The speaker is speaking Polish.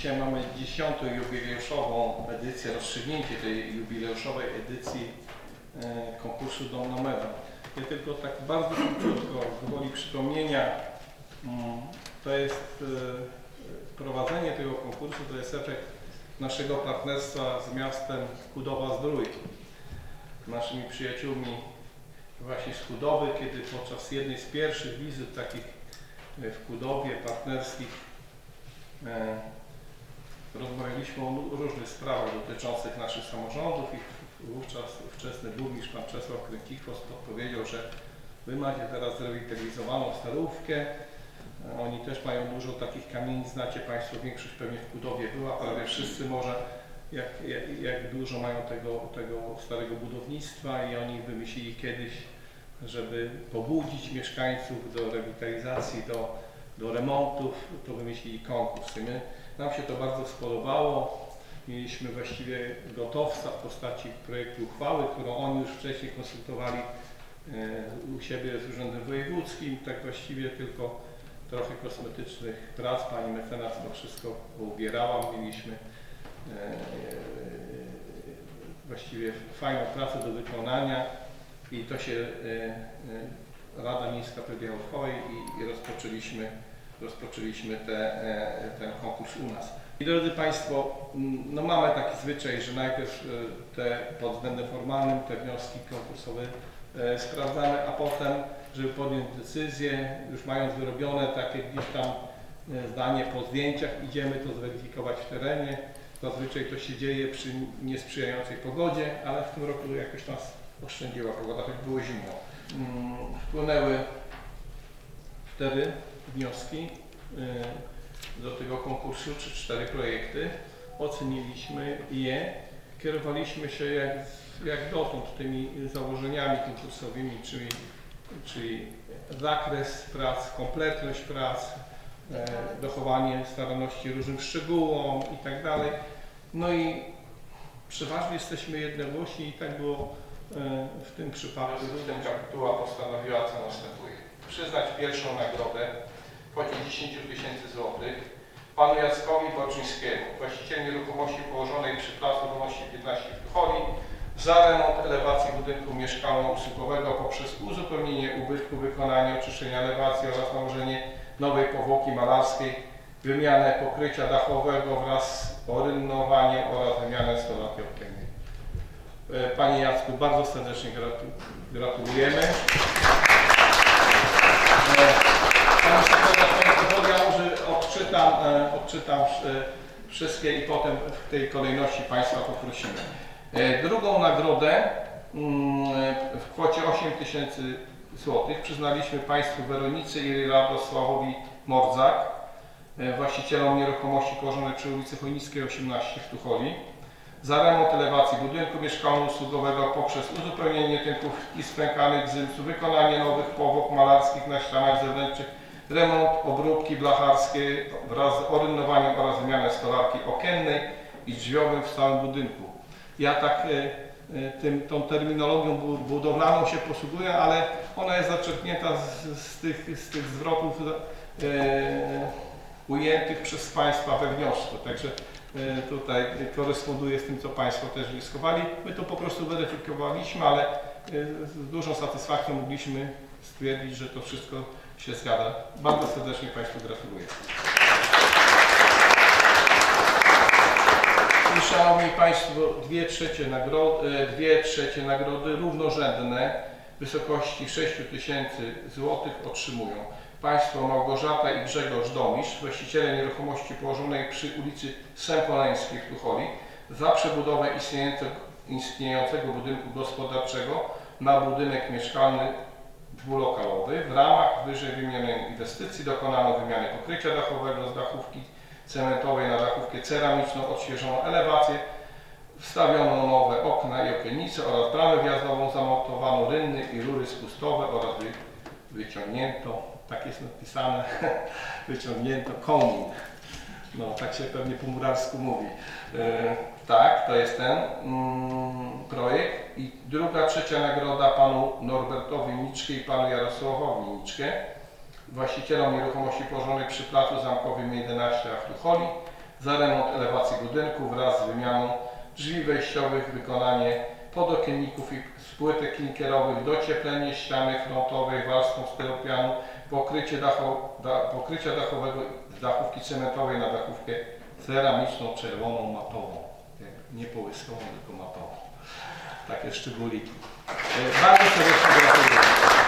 Dzisiaj mamy dziesiątą jubileuszową edycję, rozstrzygnięcie tej jubileuszowej edycji e, konkursu Dom na Medal. Ja tylko tak bardzo krótko, gwoli przypomnienia, mm, to jest e, prowadzenie tego konkursu, to jest efekt naszego partnerstwa z miastem Kudowa-Zdrój, naszymi przyjaciółmi właśnie z Kudowy, kiedy podczas jednej z pierwszych wizyt takich e, w Kudowie partnerskich rozmawialiśmy o różnych sprawach dotyczących naszych samorządów i wówczas ówczesny burmistrz pan Czesław Kręcichwos powiedział, że wy macie teraz zrewitalizowaną starówkę, oni też mają dużo takich kamieni, znacie Państwo, większość pewnie w Kudowie była, prawie wszyscy może, jak, jak, jak dużo mają tego, tego starego budownictwa i oni wymyślili kiedyś, żeby pobudzić mieszkańców do rewitalizacji, do, do remontów, to wymyślili konkurs. I my, nam się to bardzo spodobało. Mieliśmy właściwie gotowca w postaci projektu uchwały, którą oni już wcześniej konsultowali e, u siebie z Urzędem Wojewódzkim. Tak właściwie tylko trochę kosmetycznych prac. Pani mecenas to wszystko ubierała. Mieliśmy e, e, właściwie fajną pracę do wykonania i to się Rada Miejska podjęła uchwałę i rozpoczęliśmy, rozpoczęliśmy te, e, ten konkurs u nas. I drodzy Państwo, no mamy taki zwyczaj, że najpierw e, te pod względem formalnym te wnioski konkursowe e, sprawdzamy, a potem, żeby podjąć decyzję, już mając wyrobione takie gdzieś tam zdanie po zdjęciach, idziemy to zweryfikować w terenie. Zazwyczaj to się dzieje przy niesprzyjającej pogodzie, ale w tym roku jakoś nas oszczędziła pogoda, choć było zimno. Mm, Wpłynęły cztery wnioski y, do tego konkursu, czy cztery projekty. Oceniliśmy je, kierowaliśmy się jak, jak dotąd tymi założeniami konkursowymi, czyli, czyli zakres prac, kompletność prac, e, dochowanie staranności różnym szczegółom i tak dalej. No i przeważnie jesteśmy jednogłośni i tak było e, w tym przypadku. Ten kapituła postanowiła co następuje. Przyznać pierwszą nagrodę w kwocie 10 tysięcy złotych panu Jackowi Boczyńskiemu, właściciel nieruchomości położonej przy placu Wolności 15 w Tucholi, za remont elewacji budynku mieszkalno-usługowego poprzez uzupełnienie ubytku, wykonanie oczyszczenia elewacji oraz nałożenie nowej powłoki malarskiej, wymianę pokrycia dachowego wraz z orynnowaniem oraz wymianę stolarki okiennej. E, Panie Jacku, bardzo serdecznie gratu- gratulujemy. E, Pan może odczytam, e, odczytam e, wszystkie i potem w tej kolejności Państwa poprosimy. E, Drugą nagrodę mm, w kwocie 8 tysięcy złotych przyznaliśmy Państwu Weronice i Radosławowi Mordzak, właścicielom nieruchomości położonej przy ulicy Chojnickiej 18 w Tucholi za remont elewacji budynku mieszkalno-usługowego poprzez uzupełnienie tynków i spękanych zymsów, wykonanie nowych powłok malarskich na ścianach zewnętrznych, remont obróbki blacharskiej wraz z orynnowaniem oraz wymianę stolarki okiennej i drzwiowym w całym budynku. Ja tak e, e, tym, tą terminologią bu- budowlaną się posługuję, ale ona jest zaczerpnięta z, z, tych, z tych zwrotów e, ujętych przez Państwa we wniosku. Także tutaj koresponduje z tym, co Państwo też wnioskowali. My to po prostu weryfikowaliśmy, ale e, z dużą satysfakcją mogliśmy stwierdzić, że to wszystko się zgadza. Bardzo serdecznie Państwu gratuluję. Szanowni Państwo, dwie trzecie, nagrody, dwie trzecie nagrody równorzędne w wysokości 6 tysięcy złotych otrzymują Państwo Małgorzata i Grzegorz Domisz, właściciele nieruchomości położonej przy ulicy Sępoleńskiej w Tucholi, za przebudowę istniejącego, istniejącego budynku gospodarczego na budynek mieszkalny dwulokalowy. W ramach wyżej wymienionej inwestycji dokonano wymiany pokrycia dachowego z dachówki cementowej na dachówkę ceramiczną, odświeżono elewację, wstawiono nowe okna i okiennice oraz bramę wjazdową, zamontowano rynny i rury spustowe oraz wyciągnięto, tak jest napisane, wyciągnięto komin. No, tak się pewnie po murarsku mówi. E, tak, to jest ten mm, projekt. I druga, trzecia nagroda panu Norbertowi Niczkie i panu Jarosławowi Niczkie, właścicielom nieruchomości położonej przy placu zamkowym 11 w Tucholi, za remont elewacji budynku wraz z wymianą drzwi wejściowych, wykonanie podokienników i z płytek klinkerowych, docieplenie ściany frontowej warstwą styropianu, pokrycie, dacho, da, pokrycia dachowego dachówki cementowej na dachówkę ceramiczną, czerwoną, matową. Nie połyskową, tylko matową. Takie szczególiki. E, Bardzo serdecznie gratuluję.